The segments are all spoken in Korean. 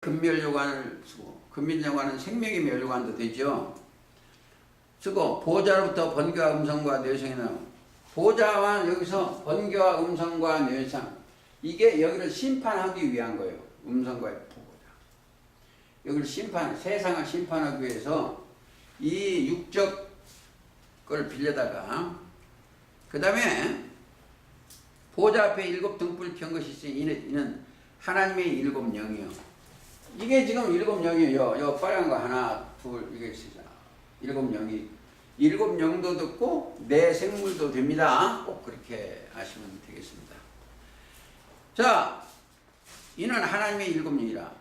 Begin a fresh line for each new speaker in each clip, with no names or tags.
근멸요관을 쓰고 근멸요관은 생명의 멸요관도 되죠. 쓰고 보좌로부터 번개와 음성과 뇌성이 나오 보좌와 여기서 번개와 음성과 뇌성 이게 여기를 심판하기 위한 거예요. 음성과 보좌. 여기를 심판 세상을 심판하기 위해서 이 육적 걸 빌려다가 그 다음에 보좌 앞에 일곱 등불 켠 것이 있으니 이는 하나님의 일곱 영이요. 이게 지금 일곱 영이에요. 요 빨간 거 하나, 둘, 이게 있어요. 일곱 영이 일곱 영도 듣고 내 생물도 됩니다. 꼭 그렇게 아시면 되겠습니다. 자, 이는 하나님의 일곱 영이라.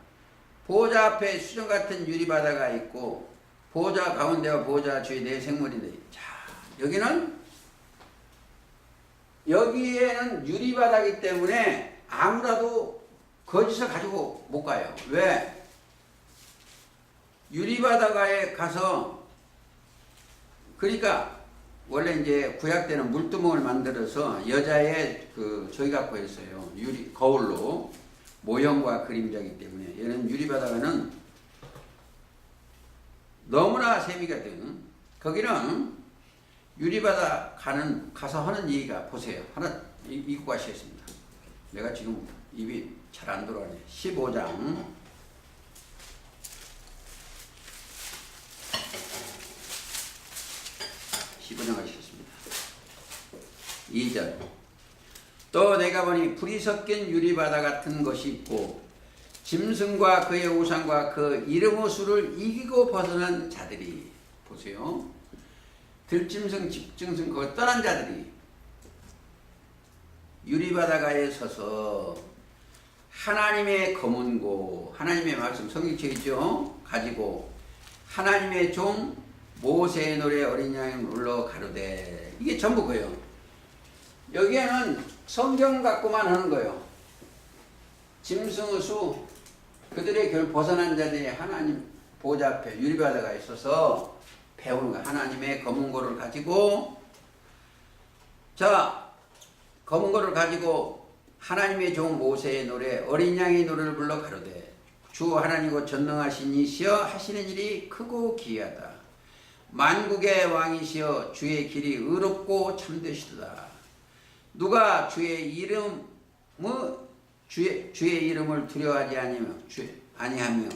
보좌 앞에 수정 같은 유리 바다가 있고 보좌 가운데와 보좌 주의 내 생물인데 자, 여기는 여기에는 유리 바다기 때문에 아무라도 거짓을 가지고 못 가요. 왜? 유리바다가에 가서 그러니까 원래 이제 구약 때는 물두멍을 만들어서 여자의 그 저기 갖고 했어요. 유리 거울로 모형과 그림자기 때문에 얘는 유리바다가는 너무나 재미가 든 거기는 유리바다 가는 가서 하는 얘기가 보세요. 하나 이- 읽고 가시겠습니다. 내가 지금 입이 잘 안 들어가네. 15장 15장 가시겠습니다. 2절 또 내가 보니 불이 섞인 유리바다 같은 것이 있고 짐승과 그의 우상과 그 이름의 수를 이기고 벗어난 자들이 보세요. 들짐승, 집짐승 그걸 떠난 자들이 유리바다가에 서서 하나님의 검은고 하나님의 말씀 성경책 있죠? 가지고 하나님의 종 모세의 노래 어린 양을 울러 가로되 이게 전부 거예요. 여기에는 성경 갖고만 하는 거예요. 짐승의 수 그들의 결 벗어난 자들이 하나님 보좌 앞에 유리바다가 있어서 배우는 거야. 하나님의 검은 고를 가지고 자 검은 고를 가지고 하나님의 종 모세의 노래 어린 양의 노래를 불러 가로되 주 하나님고 전능하신 이시여 하시는 일이 크고 기이하다. 만국의 왕이시여 주의 길이 의롭고 참되시도다. 누가 주의 이름 뭐 주의 주의 이름을 두려워하지 아니며 주 아니하며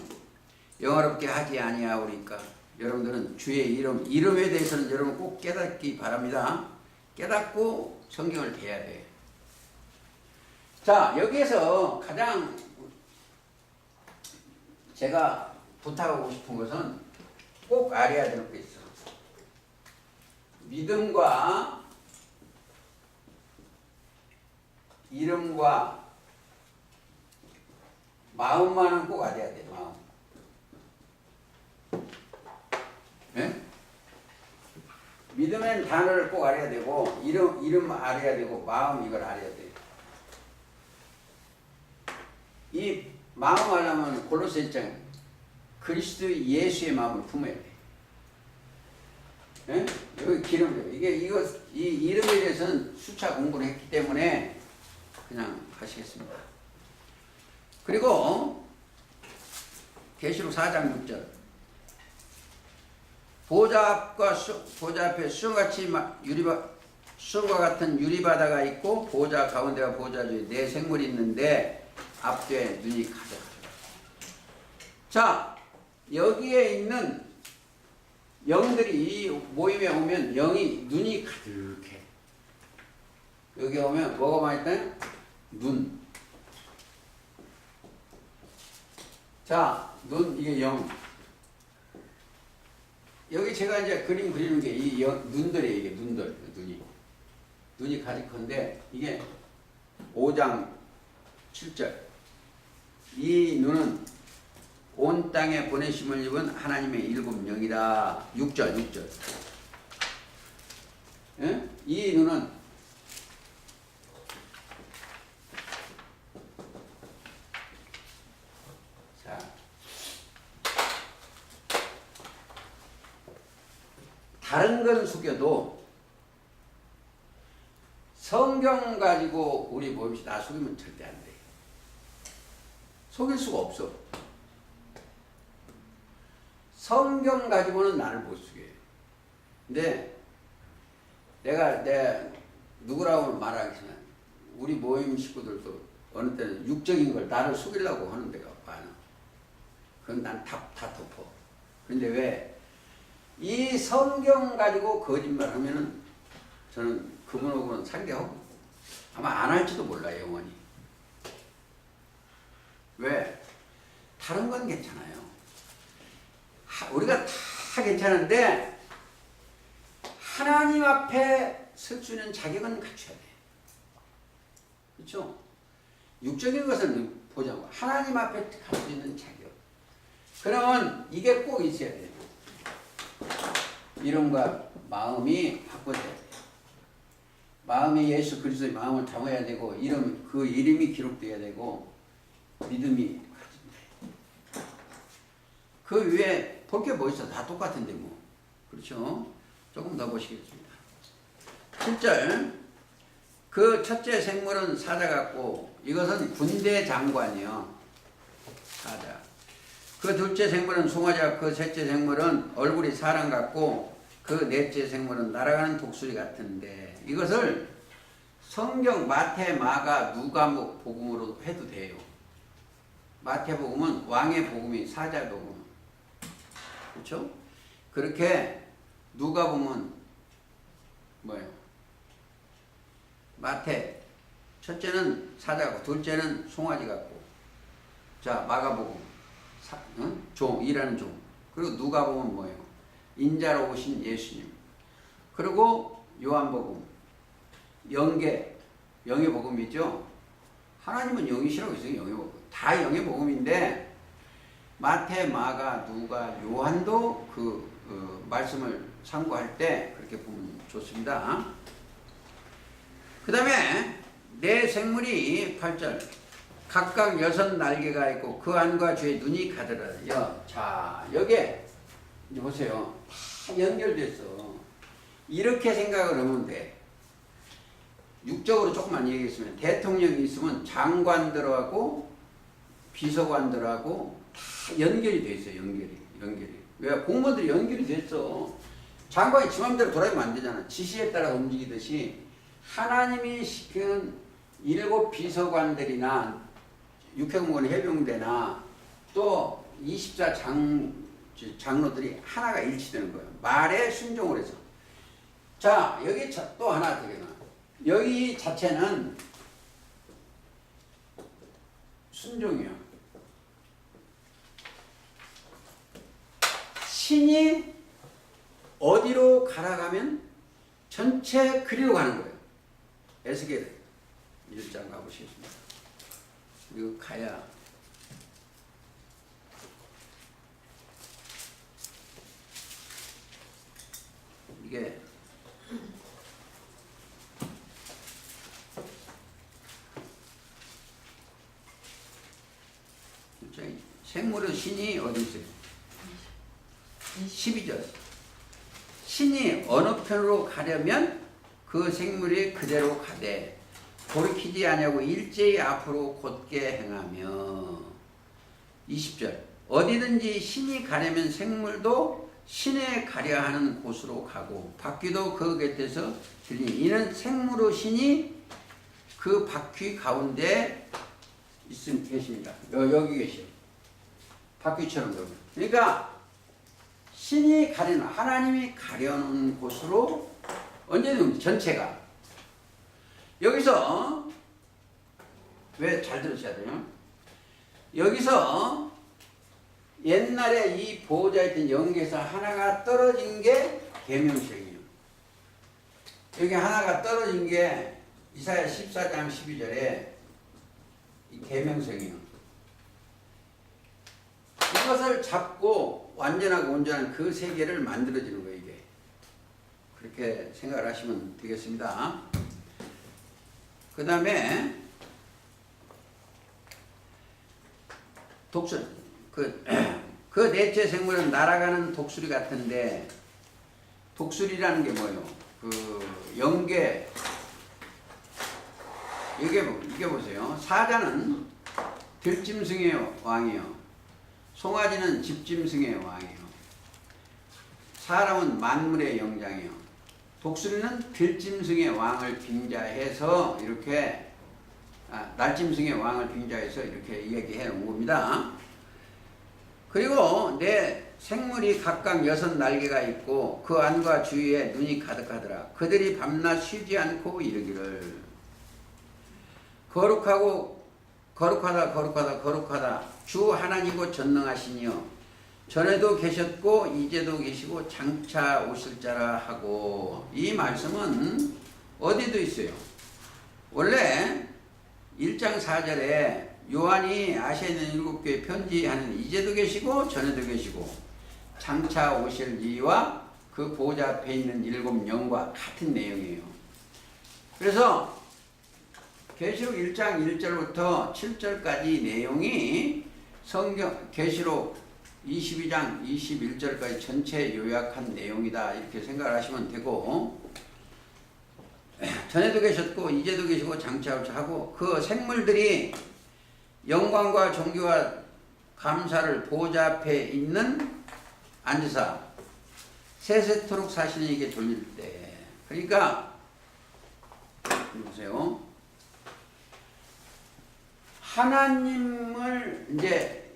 영화롭게 하지 아니하오니까 여러분들은 주의 이름 이름에 대해서는 여러분 꼭 깨닫기 바랍니다. 깨닫고 성경을 배워야 돼. 자 여기에서 가장 제가 부탁하고 싶은 것은 꼭 알아야 되는 게 있어. 믿음과 이름과 마음만은 꼭 알아야 돼. 마음. 예? 믿음의 단어를 꼭 알아야 되고 이름 이름 알아야 되고 마음 이걸 알아야 돼. 이 마음 알려면 골로새 일장 그리스도 예수의 마음을 품어야 돼. 예? 여기 기름이에요. 이게 이거 이 이름에 대해서는 수차 공부를 했기 때문에 그냥 하시겠습니다. 그리고 계시록 4장 6절 보좌 앞과 수, 보좌 앞에 수같이 유리바 수과 같은 유리바다가 있고 보좌 가운데와 보좌 주에 네 생물이 있는데 앞뒤에 눈이 가득하다. 자 여기에 있는 영들이 모임에 오면 영이 눈이 가득해. 여기 오면 뭐가 많이 있다? 눈. 자, 눈 이게 영. 여기 제가 이제 그림 그리는 게 이 눈들이에요. 이게 눈들, 눈이. 눈이 가득한데 이게 5장 7절. 이 눈은 온 땅에 보내심을 입은 하나님의 일곱 영이다. 6절, 6절. 예? 이 눈은 자. 다른 건 속여도 성경 가지고 우리 나 속이면 절대 안 돼. 속일 수가 없어. 성경 가지고는 나를 못 속여요. 근데 내가 내 누구라고 전에 우리 모임 식구들도 어느 때는 육적인 걸 나를 속이려고 하는 데가 많아. 그건 난 다, 다 덮어. 근데 왜? 이 성경 가지고 거짓말 하면은 저는 그분하고는 상대하고 아마 안 할지도 몰라요, 영원히. 왜? 다른 건 괜찮아요. 하- 우리가 다 괜찮은데 하나님 앞에 설 수 있는 자격은 갖춰야 돼. 그렇죠? 육적인 것은 보자고 하나님 앞에 갈 수 있는 자격. 그러면 이게 꼭 있어야 돼요. 이름과 마음이 바꿔져야 돼요. 마음에 예수 그리스도의 마음을 담아야 되고 이름 그 이름이 기록돼야 되고 믿음이. 그 위에 볼 게 뭐 있어? 다 똑같은데 뭐. 그렇죠? 조금 더 보시겠습니다. 7절. 그 첫째 생물은 사자 같고 이것은 군대 장관이요. 사자. 그 둘째 생물은 송아지 같고 셋째 생물은 얼굴이 사람 같고 그 넷째 생물은 날아가는 독수리 같은데 이것을 성경 마태 마가 누가 복음으로 해도 돼요. 마태복음은 왕의 복음이 사자복음. 그렇죠? 그렇게 누가 보면 뭐예요? 마태 첫째는 사자 같고 둘째는 송아지 같고 자 마가복음 사, 응? 종 일하는 종 그리고 누가 보면 뭐예요? 인자로 오신 예수님 그리고 요한복음 영계 영의 복음이죠. 하나님은 영이시라고 있어요. 영의 복음 다 영의 복음인데 마태, 마가, 누가, 요한도 그 어, 말씀을 참고할 때 그렇게 보면 좋습니다. 그 다음에 내 생물이 8절 각각 여섯 날개가 있고 그 안과 주의 눈이 가더라요. 자 여기에 보세요. 다 연결됐어. 이렇게 생각을 하면 돼. 육적으로 조금만 얘기했으면 대통령이 있으면 장관들하고 비서관들하고 다 연결이 돼 있어요. 연결이 연결이. 왜 공무원들이 연결이 됐어. 장관이 지 맘대로 돌아가면 안 되잖아. 지시에 따라 움직이듯이 하나님이 시킨 일곱 비서관들이나 육해공무원 해병대나 또 24장 장로들이 하나가 일치되는 거예요. 말에 순종을 해서. 자 여기 자- 또 하나 되겠나. 여기 자체는 순종이야. 신이 어디로 가라가면 전체 그리로 가는 거예요. 에스겔 1장 가보시겠습니다. 이거 가야 이게 저기 생물의 신이 어디 있어요? 12절. 신이 어느 편으로 가려면 그 생물이 그대로 가되 돌이키지 아니하고 일제히 앞으로 곧게 행하며 20절 어디든지 신이 가려면 생물도 신에 가려 하는 곳으로 가고 바퀴도 그 곁에서 들리니 이는 생물의 신이 그 바퀴 가운데 있음 계십니다. 여, 여기 계셔. 바퀴처럼 여기. 그러니까 신이 가리는 하나님이 가려는 곳으로 언제든 전체가 여기서 왜 잘 들으셔야 돼요? 여기서 옛날에 이 보호자 있던 연계에서 하나가 떨어진 게 계명성이에요. 여기 하나가 떨어진 게 이사야 14장 12절에 이 계명성이에요. 이것을 잡고 완전하고 온전한 그 세계를 만들어지는 거예요, 이게. 그렇게 생각을 하시면 되겠습니다. 그 다음에, 독수, 그, 그 넷째 생물은 날아가는 독수리 같은데, 독수리라는 게 뭐예요? 그, 영계, 이게, 뭐- 이게 보세요. 사자는 들짐승의 왕이요. 송아지는 집짐승의 왕이에요. 사람은 만물의 영장이요. 독수리는 들짐승의 왕을 빙자해서 이렇게 아, 날짐승의 왕을 빙자해서 이렇게 얘기해 놓은 겁니다. 그리고 내 생물이 각각 여섯 날개가 있고 그 안과 주위에 눈이 가득하더라. 그들이 밤낮 쉬지 않고 이르기를 거룩하고 거룩하다 거룩하다 거룩하다 주 하나님고 전능하시니요 전에도 계셨고 이제도 계시고 장차 오실 자라 하고 이 말씀은 어디도 있어요. 원래 1장 4절에 요한이 아시아에 있는 일곱 교회 편지하는 이제도 계시고 전에도 계시고 장차 오실 이와 그 보좌 앞에 있는 일곱 영과 같은 내용이에요. 그래서 계시록 1장 1절부터 7절까지 내용이 성경 계시록 22장 21절까지 전체 요약한 내용이다. 이렇게 생각을 하시면 되고 전에도 계셨고 이제도 계시고 장차 하고 그 생물들이 영광과 존귀와 감사를 보좌 앞에 있는 앉으사 세세토록 이게 돌릴 때. 그러니까 보세요 하나님을 이제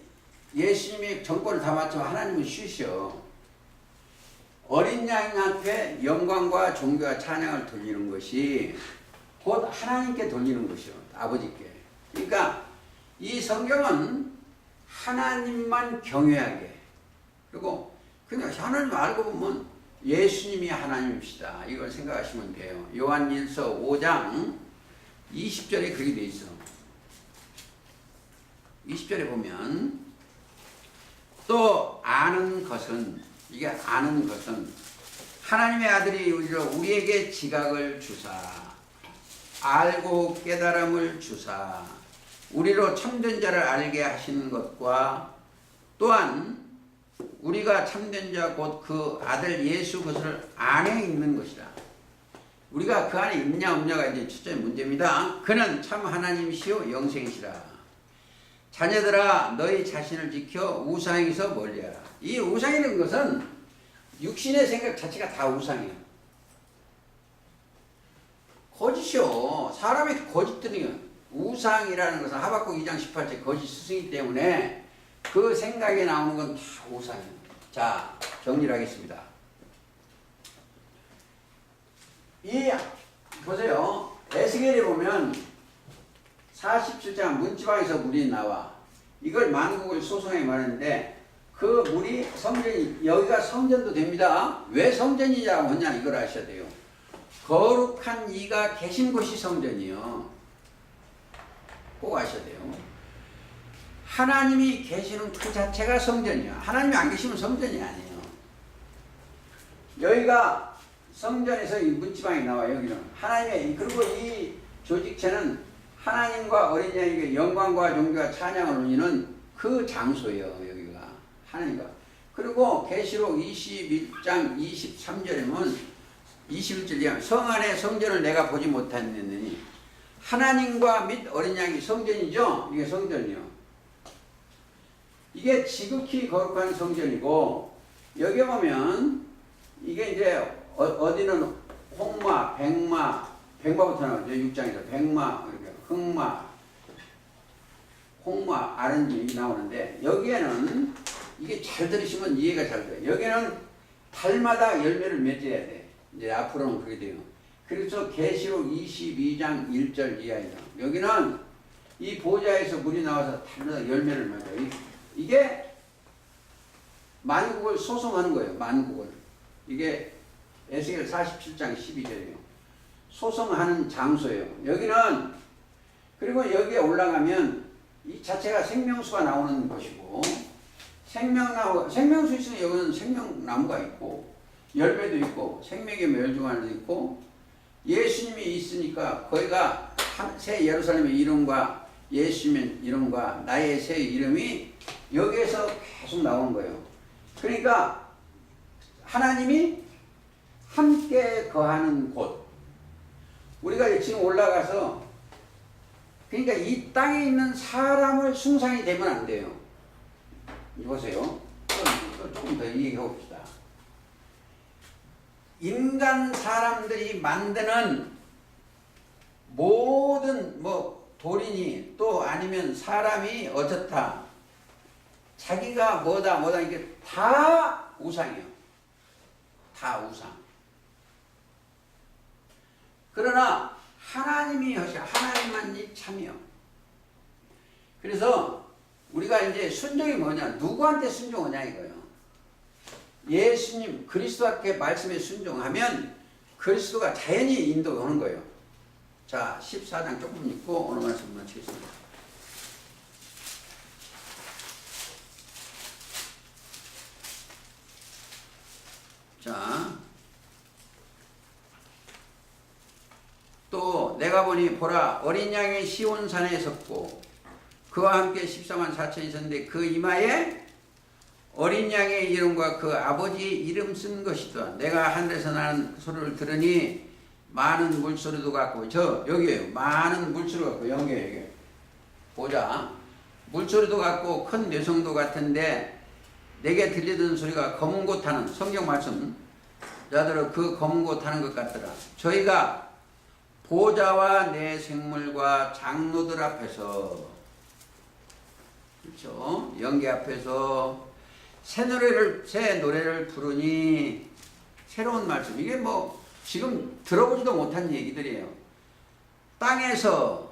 예수님이 정권을 다 맞지만 하나님은 쉬셔. 어린 양 앞에 영광과 존귀와 찬양을 돌리는 것이 곧 하나님께 돌리는 것이요 아버지께. 그러니까 이 성경은 하나님만 경외하게. 그리고 그냥 하나님 알고 보면 예수님이 하나님이시다. 이걸 생각하시면 돼요. 요한 1서 5장 20절에 그렇게 돼 있어 20절에 보면 또 아는 것은 이게 아는 것은 하나님의 아들이 우리에게 지각을 주사 알고 깨달음을 주사 우리로 참된 자를 알게 하시는 것과 또한 우리가 참된 자 곧 그 아들 예수 그것을 안에 있는 것이다. 우리가 그 안에 있냐 없냐가 이제 첫째 문제입니다. 그는 참 하나님이시요 영생이시라. 자녀들아 너희 자신을 지켜 우상에서 멀리하라. 이 우상이라는 것은 육신의 생각 자체가 다 우상이에요. 거짓이요. 사람이 거짓들이 우상이라는 것은 하박국 2장 18절 거짓 스승이기 때문에 그 생각에 나오는 건 다 우상이에요. 자, 정리를 하겠습니다. 이 보세요. 에스겔에 보면 47장 문지방에서 물이 나와 이걸 만국을 소송해 말했는데 그 물이 성전이 여기가 성전도 됩니다. 왜 성전이냐고 하냐 이걸 아셔야 돼요. 거룩한 이가 계신 곳이 성전이요. 꼭 아셔야 돼요. 하나님이 계시는 그 자체가 성전이야. 하나님이 안 계시면 성전이 아니에요. 여기가 성전에서 이 문지방이 나와 여기는 하나님의 그리고 이 조직체는 하나님과 어린 양에게 영광과 존귀와 찬양을 올리는 그 장소예요. 여기가 하나님과 그리고 계시록 21장 23절에 보면 21절에 성 안에 성전을 내가 보지 못했느니 하나님과 및 어린 양이 성전이죠. 이게 성전이요. 이게 지극히 거룩한 성전이고 여기 보면 이게 이제 어, 디는 홍마, 백마, 백마부터 나오죠. 6장에서 백마, 흑마, 홍마, 아른지 나오는데 여기에는 이게 잘 들으시면 이해가 잘 돼요. 여기는 달마다 열매를 맺어야 돼. 이제 앞으로는 그렇게 돼요. 그래서 계시록 22장 1절 이하에서 여기는 이 보좌에서 물이 나와서 달마다 열매를 맺어요. 이게 만국을 소송하는 거예요. 만국을. 이게 에스겔 47장 12절이에요. 소송하는 장소예요. 여기는 그리고 여기에 올라가면 이 자체가 생명수가 나오는 것이고 생명나무 생명수 있으면 여기는 생명나무가 있고 열매도 있고 생명의 멸종관도 있고 예수님이 있으니까 거기가 새 예루살렘의 이름과 예수님의 이름과 나의 새 이름이 여기에서 계속 나오는 거예요. 그러니까 하나님이 함께 거하는 곳. 우리가 지금 올라가서 그러니까 이 땅에 있는 사람을 숭상이 되면 안 돼요. 보세요. 조금 더 얘기해 봅시다. 인간 사람들이 만드는 모든 뭐 돌이니 또 아니면 사람이 어떻다 자기가 뭐다 뭐다 이게 다 우상이에요. 다 우상. 그러나 하나님이 하시 하나님만이 참이요. 그래서 우리가 이제 순종이 뭐냐 누구한테 순종하냐 이거예요. 예수님 그리스도께 말씀에 순종하면 그리스도가 자연히 인도하는 거예요. 자 14장 조금 읽고 오늘 말씀 마치겠습니다. 자, 또 내가 보니 보라 어린 양이 시온산에 섰고 그와 함께 14만 4천이 있었는데 그 이마에 어린 양의 이름과 그 아버지 이름 쓴 것이다. 내가 하늘에서 나는 소리를 들으니 많은 물소리도 같고 저 여기에요. 많은 물소리도 같고 여기에 여기 보자. 물소리도 같고 큰 뇌성도 같은데 내게 들리던 소리가 검은 곳 타는 성경 말씀 자들은 그 검은 곳 타는 것 같더라. 저희가 보좌와 내 생물과 장로들 앞에서 그렇죠. 연기 앞에서 새 노래를 새 노래를 부르니 새로운 말씀 이게 뭐 지금 들어보지도 못한 얘기들이에요. 땅에서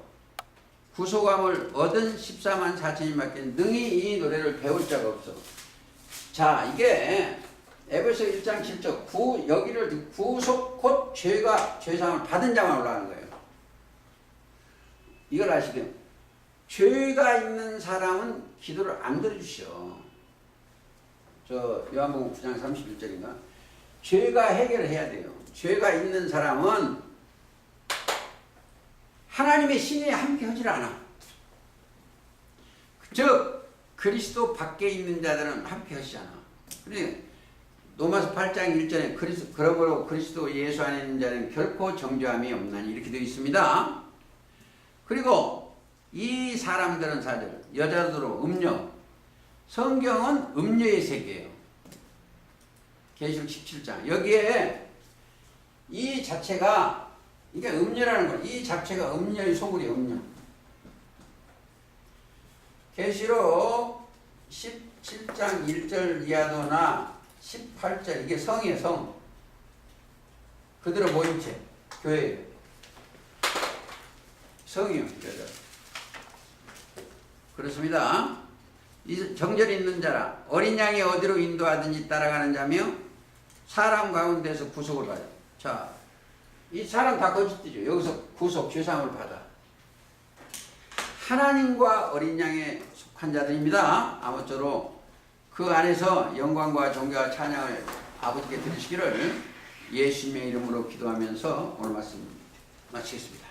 구속함을 얻은 14만 4천인밖에 능히 이 노래를 배울 자가 없어. 자 이게 에베소 1장 7절 구 여기를 구속 곧 죄가 죄상을 받은 자만 올라가는 거예요. 이걸 아시게요. 죄가 있는 사람은 기도를 안 들어주셔. 저 요한복음 9장 31절인가? 죄가 해결을 해야 돼요. 죄가 있는 사람은 하나님의 신이 함께 하질 않아. 즉 그리스도 밖에 있는 자들은 함께 하시지 않아. 그래 로마서 8장 1절에 그리스, 그러므로 그리스도 예수 안에 있는 자는 결코 정죄함이 없나니 이렇게 되어 있습니다. 그리고 이 사람들은 사실 여자들로 음녀 성경은 음녀의 세계예요. 계시록 17장 여기에 이 자체가 이게 음녀라는 거예요. 이 자체가 음녀의 소굴이 음녀. 계시록 17장 1절 이하도나 18절 이게 성이에요 성. 그들은 모임체 교회예요. 성이요 여자. 그렇습니다. 이 정절이 있는 자라 어린 양이 어디로 인도하든지 따라가는 자며 사람 가운데서 구속을 받아. 자, 이 사람 다 거짓되죠. 여기서 구속 죄상을 받아. 하나님과 어린 양에 속한 자들입니다. 아무쪼록 그 안에서 영광과 존귀와 찬양을 아버지께 드리시기를 예수님의 이름으로 기도하면서 오늘 말씀 마치겠습니다.